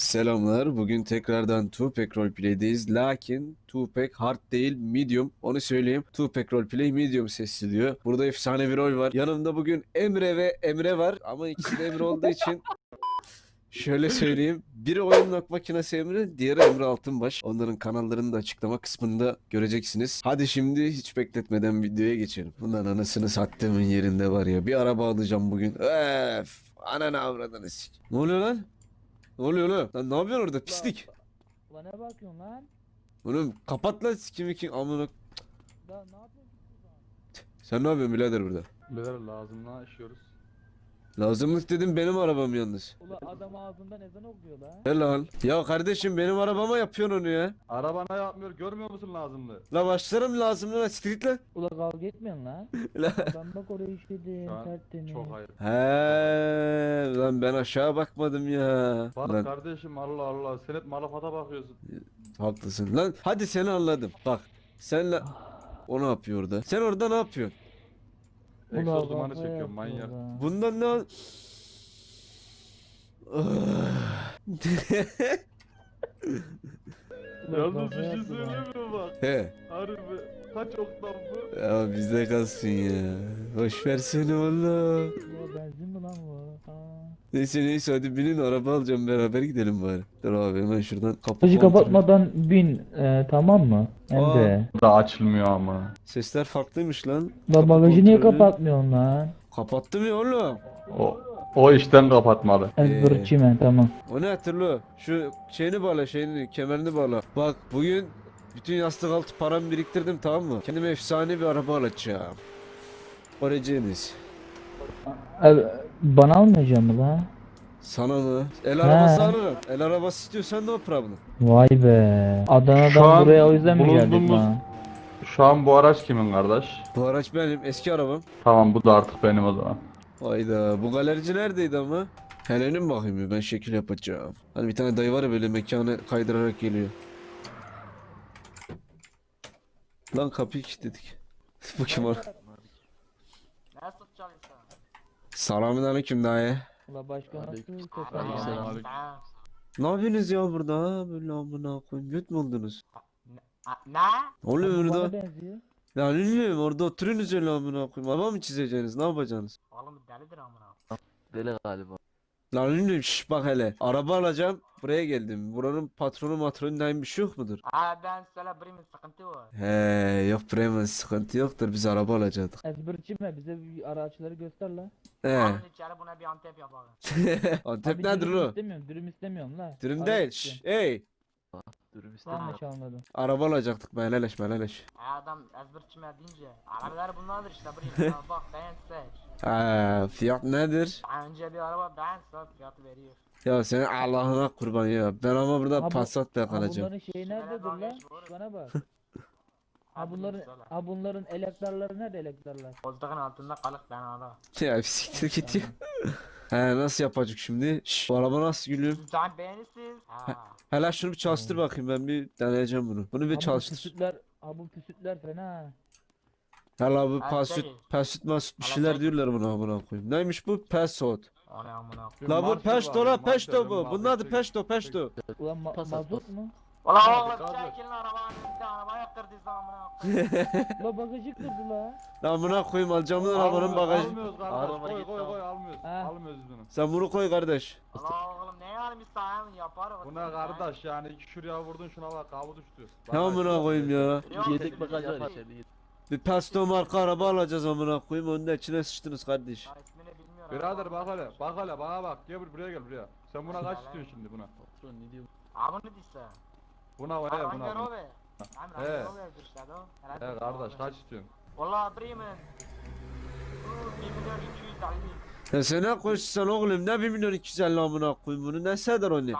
Selamlar. Bugün tekrardan Tupac Roleplay'deyiz. Lakin Tupac hard değil medium. Onu söyleyeyim. Tupac Roleplay medium sesli diyor. Burada efsane bir rol var. Yanımda bugün Emre ve Emre var. Ama ikisi de Emre olduğu için Şöyle söyleyeyim. Biri oyun nok makinesi Emre, diğeri Emre Altınbaş. Onların kanallarını da açıklama kısmında göreceksiniz. Hadi şimdi hiç bekletmeden videoya geçelim. Bundan anasını sattığımın yerinde var ya. Bir araba alacağım bugün. Öf! Ananı avradını. Ne oluyor lan? Ne oluyor lan? Lan ne yapıyorsun orada pislik? Ulan ne bakıyorsun lan? Oğlum kapat lan sikimi ki amına. Da ne yapıyorsun burada? Sen ne yapıyorsun birader burada? Beyler lazımla işiyoruz. Lazımlık dedim benim arabam yalnız. Ulan adam ağzından ezan okuyor lan. Helal. Ya kardeşim benim arabama yapıyorsun onu ya. Arabana yapmıyor görmüyor musun lazımlı? La başlarım lazımlığına siktir lan. Ulan kavga etmiyorsun lan. La. Ben bak oraya işledim Şu an tertemiz. çok hayır. He lan ben aşağı bakmadım ya. Bak Lan kardeşim Allah Allah sen hep malafata bakıyorsun. haklısın. Lan hadi seni anladım. Bak senle o ne yapıyor orada? Sen orada ne yapıyorsun? Egzoz dumanı çekiyorum manyak. Bundan ne al- Yalnız bir şey söyleyeyim mi bak? He. Harbi kaç oktav bu? Ya bizde kalsın ya. Boş versene oğlum. Ya benzin mi lan bu? Ha. Neyse neyse hadi binin araba alacağım beraber gidelim bari. Dur abi hemen şuradan kapı kontrolü- kapatmadan bin e, tamam mı? Hem Aa. de. Da açılmıyor ama. Sesler farklıymış lan. Lan Kapı bagajı niye kontrolü. kapatmıyorsun lan? Kapattım ya oğlum. O o işten kapatmalı. Ee. Ezberçi tamam. O ne hatırlı? Şu şeyini bağla şeyini kemerini bağla. Bak bugün bütün yastık altı paramı biriktirdim tamam mı? Kendime efsane bir araba alacağım. Oracınız. Bana almayacak mı lan? Sana mı? El arabası He. alırım. El arabası istiyorsan no problem. Vay be. Şu Adana'dan an buraya o yüzden mi geldik bulunduğumuz- lan? Şu an bu araç kimin kardeş? Bu araç benim eski arabam. Tamam bu da artık benim o zaman. Hayda bu galerici neredeydi ama? Helenin bakayım bir ben şekil yapacağım. Hani bir tane dayı var ya böyle mekanı kaydırarak geliyor. Lan kapıyı kilitledik. bu kim o? Nasıl çalışıyor? Selamünaleyküm dayı. Ula başka nasıl. Ne yapıyorsunuz ya burada? Ha, Böyle amına koyayım. Göt mü oldunuz? Ne? Ne oluyor Bana burada? benziyor. Ya bilmiyorum orada oturuyorsunuz öyle amına koyayım. Araba mı çizeceksiniz? Ne yapacaksınız? Oğlum delidir amına. Deli galiba. Lan bilmiyorum şş bak hele. Araba alacağım. Buraya geldim. Buranın patronu matronundan bir şey yok mudur? Aa ben söyle Bremen sıkıntı var. He yok Bremen sıkıntı yoktur. Biz araba alacaktık. Ezberçi mi? Bize bir araçları göster la. He. Alın içeri buna bir antep yapalım. Antep Abi nedir dürüm lo? istemiyorum, dürüm istemiyorum la. Dürüm Araç değil. istiyorum. Şş, Ey. Dürüm istemiyorum. Anladım. Araba alacaktık. Meleleş meleleş. E adam ezberçime deyince. Arabalar bunlardır işte. Ha, Bak beğen seç. Ha, fiyat nedir? Önce bir araba beğen sonra fiyatı veriyor. Ya senin Allah'ına kurban ya. Ben ama burada Ha bu- Passat Ha kalacağım. bunların şeyi nerededir dalga la? geç, doğru. Bana bak. Ha bunların ha bunların elektarları nerede elektarlar? Koltuğun altında kalık ben ara. Ya bir siktir git ya. He nasıl yapacak şimdi? Şş, bu araba nasıl gülüyor? Daha beğenirsiniz. Ha. Hele şunu bir çalıştır bakayım ben bir deneyeceğim bunu. Bunu bir Ha bu çalıştır. püsütler, ha bu püsütler fena. Hele bu pasüt, değil. pasüt masüt bir şeyler diyorlar buna amına koyayım. Neymiş bu? Pesot. O ne amına. La bu var, la var, bu. Bunun adı var. pesto pesto. Ulan ma- mazot mu? Ulan oğlum Abi. çekilin arabanın arabaya kırdınız amına. La bagajı kırdı la. Lan amına koyayım alacağım lan arabanın bagajı. Almıyoruz kardeş. Koy koy koy almıyoruz. Ha. Almıyoruz bunu. Sen bunu koy kardeş. Ulan oğlum ne almışsın hem yaparız. Buna kardeş yani iki şuraya vurdun şuna bak kabı düştü. Ne amına koyayım ya. Yedek bagaj var içeride. Bir pesto marka araba alacağız amına koyayım. Onun da içine sıçtınız kardeş. Ya ismini bilmiyorum. Birader bak hele bak hele bana bak gel bur- buraya gel buraya. Sen buna kaç istiyorsun şimdi buna? Patron ne diyor? Buna var ya buna. buna. Rover. Hem He. Range Rover'dir işte o. Herhalde He kardeş kaç istiyorsun? Valla Bremen. Bu 1 milyon 250. Ya sen ne koşsan oğlum ne 1 milyon 250 amına koyayım bunu ne seder onu?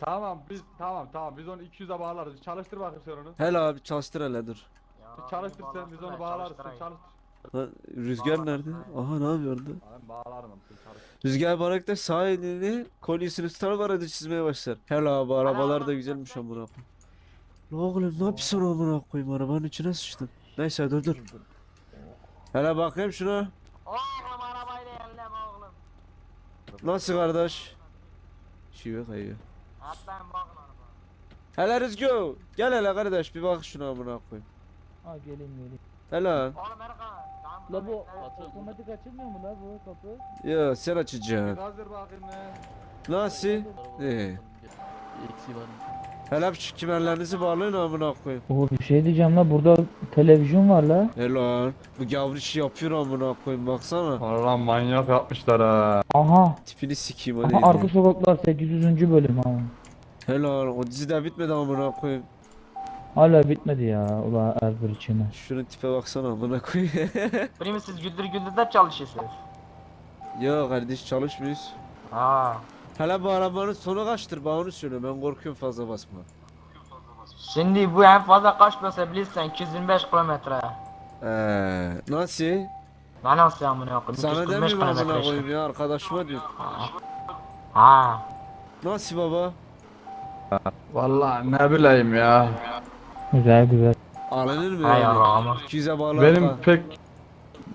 Tamam biz tamam tamam biz onu 200'e bağlarız. Çalıştır bakayım sen onu. Hele abi çalıştır hele dur. Ya, çalıştır sen biz onu bağlarız sen çalıştır. Ha, Rüzgar nerede? Aha ne yapıyor orada? Ben bağlarım onu sen çalıştır. Rüzgar Barak da sağ elini kolyesini tutar var hadi çizmeye başlar. Hele abi arabalar da güzelmiş amına koyayım. La oğlum ne yapıyorsun amına koyayım arabanın içine sıçtın. Neyse dur dur. Hele bakayım şuna. Oğlum arabayla elleme oğlum. Nasıl kardeş? Şive kayıyor. Atlayın bakın araba. Hele Rızgö. Gel hele kardeş bir bak şuna amına koyayım. Ha gelin gelin. Hele. Oğlum Erkan. La bu bekle. otomatik açılmıyor mu la bu kapı? Ya sen açacaksın. Hazır bakayım lan. Nasıl? Ee. Eksi var. Hele şu kimerlerinizi bağlayın amına koyayım. Oo bir şey diyeceğim la burada televizyon var la. He lan. Bu gavur işi yapıyor amına koyayım baksana. Allah manyak yapmışlar ha. Aha. Tipini sikeyim Aha hadi. arka sokaklar 800. bölüm ha. He lan o dizi de bitmedi amına koyayım. Hala bitmedi ya ula Erbir içine. Şunun tipe baksana amına koyayım. Primi siz güldür güldür de çalışıyorsunuz. ya kardeş çalışmıyoruz. Ha. Hele bu arabanın sonu kaçtır bana onu söyle ben korkuyorum fazla basma. Şimdi bu en fazla kaç basabilirsen bilirsen 225 kilometre. Eee nasıl? Ben nasıl amına koyayım? Sana 225 demiyorum amına kilometre işte. koyayım ya arkadaşıma diyor. Ha. Nasıl baba? Vallahi ne bileyim ya. Güzel güzel. Alınır mı Hay? Allah'ım. 200'e bağlı Benim pek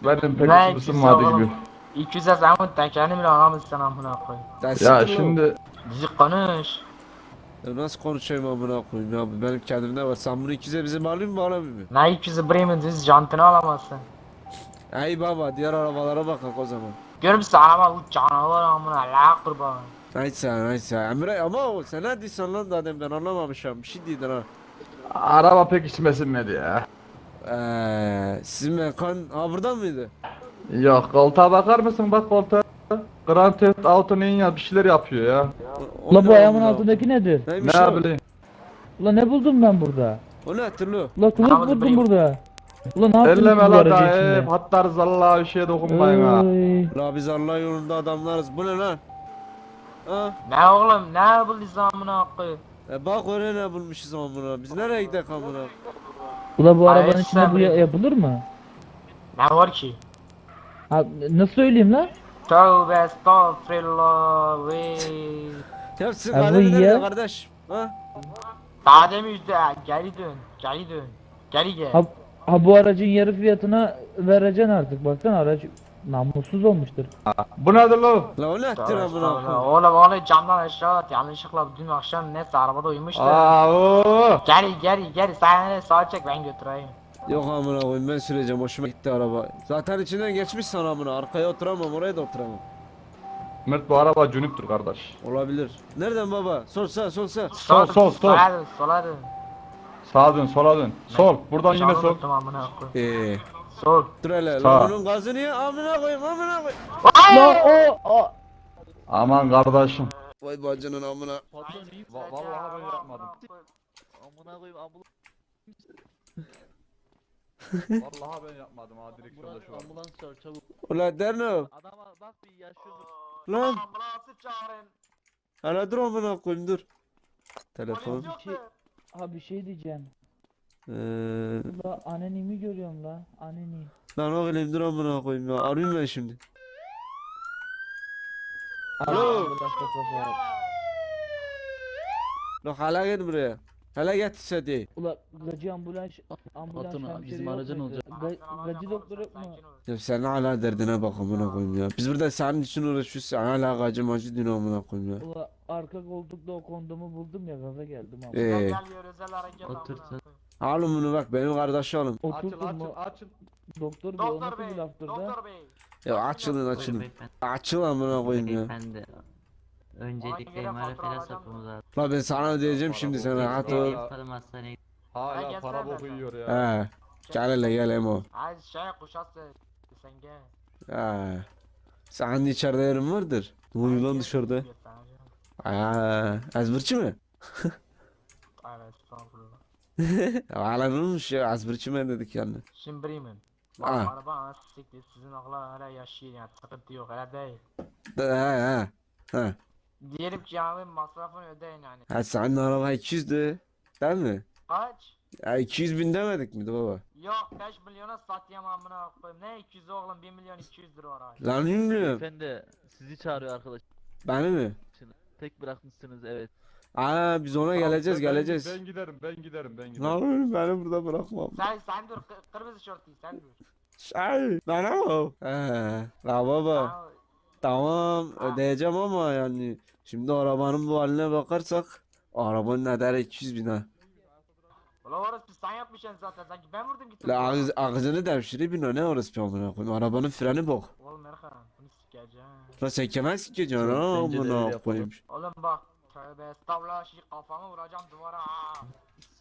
benim pek Ne ısınmadı ikisi gibi. oğlum? 200'e sen bu tekerini bile alamazsın amına koyayım. Ya Ya siktir lan. şimdi Dizi konuş. Ya nasıl konuşayım amına koyayım ya benim kendimde var. Sen bunu 200'e bize bağlayayım mı bağlamayayım mı? Ne 200'ü Bremen düz jantını alamazsın. Ey baba diğer arabalara bakak o zaman. Görür müsün araba bu canavar amına la kurban. Neyse neyse Emre ama o sen ne diyorsun lan demin ben anlamamışım bir şey değildin ha. araba pek içime sinmedi ya. Eee sizin mekan ha buradan mıydı? Yok koltuğa bakar mısın bak koltuğa. Grand Theft Auto Ninja bir şeyler yapıyor ya. Ula bu ayağımın altındaki nedir? Neymiş Ne lan? bileyim. Ula ne buldum ben burada? O ne hatırlıyor? Ula kılıç buldum burada. Ula ne yaptınız Elleme bu la aracın da içinde? hep rızallah bir şeye dokunmayın ha. La biz Allah yolunda adamlarız bu ne lan? Ha? Ne oğlum ne buldun amına koyayım. E bak oraya ne bulmuşuz amına biz nereye gidelim amına? Ula bu Ay, arabanın içinde bu ya- yapılır mı? Ne var ki? Ha, nasıl söyleyeyim lan? Tövbe estağfirullah ve Ya sizin Ha, bu kalemi nerede ya. kardeş? Ha? Daha demiş de geri dön geri dön geri gel. Ha, ha bu aracın yarı fiyatına vereceksin artık. Baksana araç namussuz olmuştur. Bu nedir lan? La o ne ettin Tövbe amına estağfurullah. koyayım? Oğlum onu camdan aşağı at yanlışlıkla dün akşam neyse arabada uyumuş da. Aa oo. Geri geri geri sen hele sağa çek ben götüreyim. Yok amına koyayım ben süreceğim hoşuma gitti araba. Zaten içinden geçmiş sana amına arkaya oturamam oraya da oturamam. Mert bu araba cünüptür kardeş. Olabilir. Nereden baba? Sol sağ sol sağ. Sol, sol, sol. Sola dön sola dön. Sağa dön sola dön. Sol. Buradan yine sol. unuttum amına koyayım. Eee. Sol. Dur hele. Sağ. La bunun gazı niye? Amına koyayım amına koyayım. Lan o, o Aman kardeşim. Vay bacının amına. Vallahi ben yapmadım. Amına koyayım ambulans. Vallahi ben yapmadım ha Ambulans, ambulans çağır çabuk. Ulan Derno. Adama bak bir yaşıyordur. Lan. Ambulansı çağırın. Hala dur amına koyayım dur. Telefon. Yok Şey- mu? ha bir şey diyeceğim. Eee. La annenimi görüyorum la. Anneni. Lan oğlum dur amına koyayım ya. Arayayım ben şimdi. Alo. Alo. Lan hala gel buraya. Hala getir hadi. Ula gacı ambulans ambulans Patron, hemşire bizim yok aracın muydu? olacak. Ga- gacı doktor yok mu? Ya sen hala derdine bak amına koyayım ya. Biz burada senin için uğraşıyoruz. Sen hala gacı macı diyorsun amına koyayım ya. Ula arka koltukta o kondomu buldum ya gaza geldim ama. Ee. Gel gel bir özel hareket Otur amına sen. koyayım. Alın bunu bak benim kardeş alın. Açıl Oturdum açıl mu? açıl. Doktor bey o Doktor nasıl bir bey, laftır da? doktor bey. Ya açılın açılın. Beyefendi, Açıl amına koyayım ya. beyefendi. Öncelikle göre MRF'e fatura sokmamız lazım. La ben sana diyeceğim şimdi sen rahat Ne ol. yapalım hastaneye? Ay, Hala para boku yiyor ya. He. Gel hele gel Emo. Ay şey kuşası. Sen gel. He. Senin içeride yerin vardır. Ne oluyor lan dışarıda? Aa, azbırçı mı? Evet estağfurullah. Hala olmuş ya azbırçı mı dedik yani. Şimdi Bremen. Ha. Bak araba anası siktir sizin akla hala yaşıyor yani sıkıntı yok öyle değil. He he. He. Diyelim ki abi masrafını ödeyin yani. Ha senin araba 200'dü. Değil mi? Kaç? Ya 200 bin demedik miydi baba? Yok 5 milyona satayım amına koyayım. Ne 200 oğlum 1 milyon 200 lira oraya. Lan bilmiyorum. Beyefendi sizi çağırıyor arkadaş. Beni mi? Tek bırakmışsınız evet. Aa biz ona geleceğiz Ben- geleceğiz. Ben giderim ben giderim ben Lan giderim. oğlum beni burada bırakma. Sen sen dur kı- kırmızı şort giy sen dur. Şey, bana mı? He. La baba. Ha, Tamam ödeyeceğim ama yani Şimdi arabanın bu haline bakarsak arabanın nedeni 200 bin ha. Ulan orası sen yapmışsın zaten sanki ben vurdum gittim. La ağız, ağzını devşiri bin o ne orası bir amına koyayım. Arabanın freni bok. Oğlum Erkan bunu sikeceğim. La sen kemer sikeceksin ha Bence de öyle amına koyayım. Oğlum bak tövbe estağfurullah şimdi kafamı vuracağım duvara.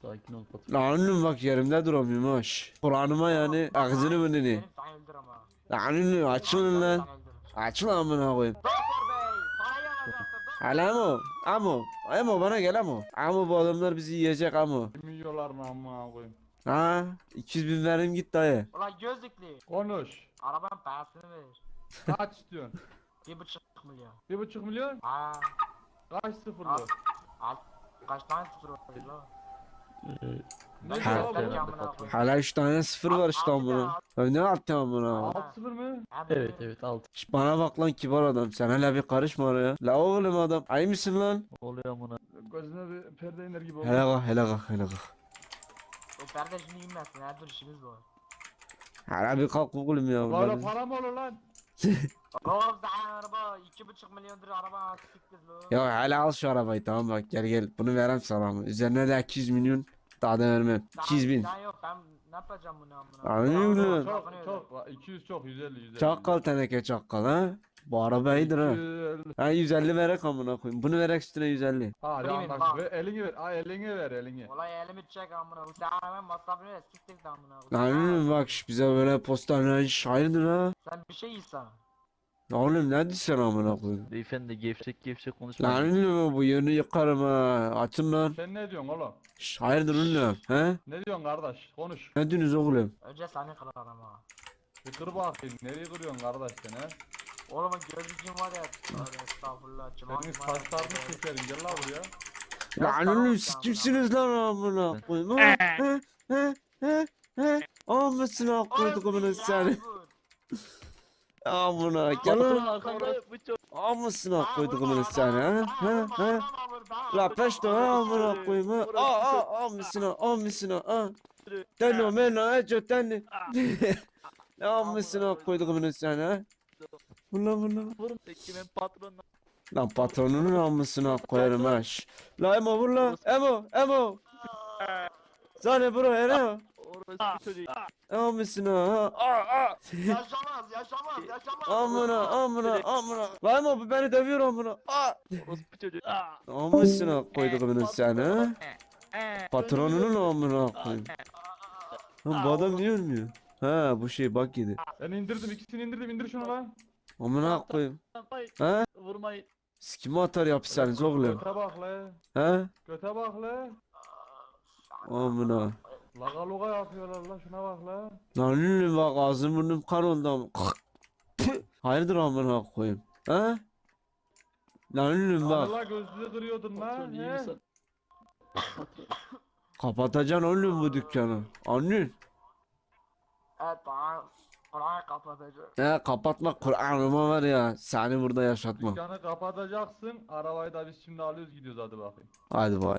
Sakin ol patron. La annem bak yerimde duramıyorum ha. şş. Kur'an'ıma yani ağzını mı dedi? Benim seni öldür ama. La annem açılın lan. Seni öldürür. Açıl amına koyayım. Mı? Amo. Amo bana gel amo. Amo bu adamlar bizi yiyecek amo. Yiyorlar mı amına koyayım? Ha? 200 bin verim git dayı. Ulan gözlüklü. Konuş. Arabanın parasını ver. Kaç istiyorsun? Bir buçuk milyon. Bir buçuk milyon? Ha. Kaç sıfırlı? Al. Kaç tane sıfır oluyor lan? Ne Ha. Hala 3 tane sıfır var işte amına. Ya Ne attı amına? Alt sıfır mı? Ha, Evet evet alt. Şş, Bana bak lan kibar adam. Sen hele bir karışma oraya. La oğlum adam. Ay mısın lan? Oluyor amına. Gözüne bir perde iner gibi oldu. Hele kalk hele kalk hele kalk. O perde şimdi inmesin ya dur işimiz var. Hele bir kalk oğlum ya. Böyle Lan- para mı olur lan? Oğlum sen araba iki buçuk milyondur araba siktir lo. Ya hele al şu arabayı tamam bak gel gel. Bunu verem sana. Üzerine de 200 milyon. Daha da vermem. Daha 200 bin. daha yok ben ne yapacağım bunu amına. Anladın mı? Çok çok. 200 çok 150 150. Çakkal teneke çakkal ha. Bu araba iyidir ha. 250. Ha 150 verek amına koyayım. Bunu verek üstüne 150. Hadi Bilmiyorum, anlaştık. bak. Ver, Elini ver. Ay elini ver elini. Olay elimi çek amına. Bu sen hemen masrafını ver siktir de amına. Lan bak bize böyle postaneden şairdir ha. Sen bir şey yiysen. Lan oğlum ne diyorsun amına koyayım. Beyefendi gevşek gevşek konuşma. Lan oğlum bu yerini yıkarım ha. Açın lan. Sen ne diyorsun oğlum? Şş, hayırdır oğlum he? Ne diyorsun kardeş? Konuş. Ne diyorsunuz oğlum? Önce seni kırar ama. Bir kır bakayım. Nereye kırıyorsun kardeş sen he? Oğlum gözlüğün var ya. Tövbe estağfurullah. Cuma Senin saçlarını keserim. Gel lan buraya. Lan oğlum siz kimsiniz lan amına koyayım? He he he he. Amısına koyduk amına seni. Amına gel Patron lan. arkanda bu çok. Amısına vurma, seni ha? vurma, vurma, La peşte ha amına koyayım ha. Burası Aa aa amısına amısına ha. Tenno menno eco tenni. Amısına koyduk amına seni ha. Vurla vurla. Vurun tekimen patronla. Lan patronunun amısına koyarım ha. La Emo vur la. Emo Emo. Zane bro hele. Orası bir çocuk. Amısına ha. Aa aa. Yaşamaz yaşamaz yaşamaz. Amına amına amına. La Emo bu beni dövüyor amına. Aa. Orası bir çocuk. Amısına koyduk amına seni ha. Patronunun amına koyayım. Lan bu adam niye ölmüyor? Ha bu şey bak yedi. Ben indirdim ikisini indirdim indir şunu lan. Amına koyayım. Ha? Vurmayın. Sikimi atar yapışsanız oğlum. Göte bak le. Ha? Göte bak le. Amına. Laga luga yapıyorlar la şuna bak la. Lan oğlum bak ağzım burnum kan oldu ama. Püh! Hayırdır amına koyayım. Ha? Lan oğlum bak. Allah gözlüğü kırıyordun Patron lan. iyi he? misin? Kapatacaksın oğlum bu dükkanı. Anlıyorsun? Evet tamam. Kur'an'ı kapatacağım. He kapatma Kur'an'ıma var ya. Seni burada yaşatmam. Dükkanı kapatacaksın. Arabayı da biz şimdi alıyoruz gidiyoruz hadi bakayım. Hadi bay.